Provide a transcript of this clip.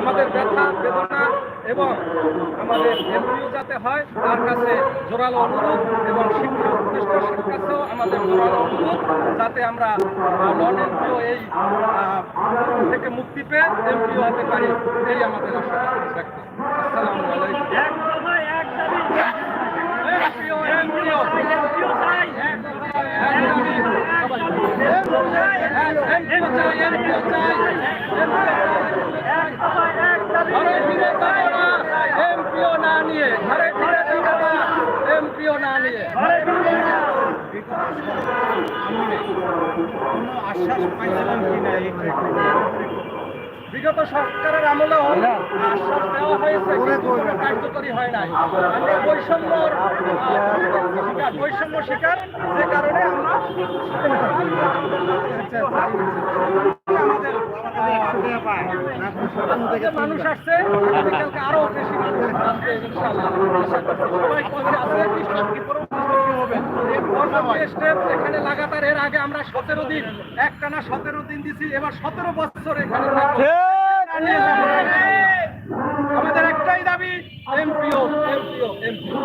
আমাদের ব্যথা, বেদনা এবং আমাদের এমপিও যাতে হয়, তার কাছে জোরালো অনুরোধ এবং শিক্ষা উপদেষ্টার কাছেও আমাদের জোরালো অনুরোধ, যাতে আমরা নন এমপিও এই থেকে মুক্তি পেয়ে এমপিও হতে পারি এই আমাদের আশা ব্যক্ত। আসসালামু আলাইকুম এক দফায় এক দাবি এমপিও এমপিও এমপিও চাই এক দফায় এক দাবি এমপিও চাই এমপিও চাই এমপিও চাই এক দফায় এক দাবি ঘরে ফিরে যাব না এমপিও না নিয়ে ঘরে ফিরে যাব না এমপিও না নিয়ে। বিগত সরকারের আমলেও আশ্বাস দেওয়া হয়েছে কার্যকরী হয় নাই। আমরা শিকার বৈষম্য শিকার যে কারণে আমরা আমাদের মানুষ আসছে এখানে লাগাতার এর আগে আমরা সতেরো দিন একটানা সতেরো দিন দিছি এবার সতেরো বছর এখানে আমাদের একটাই দাবি এমপিও এমপিও এমপিও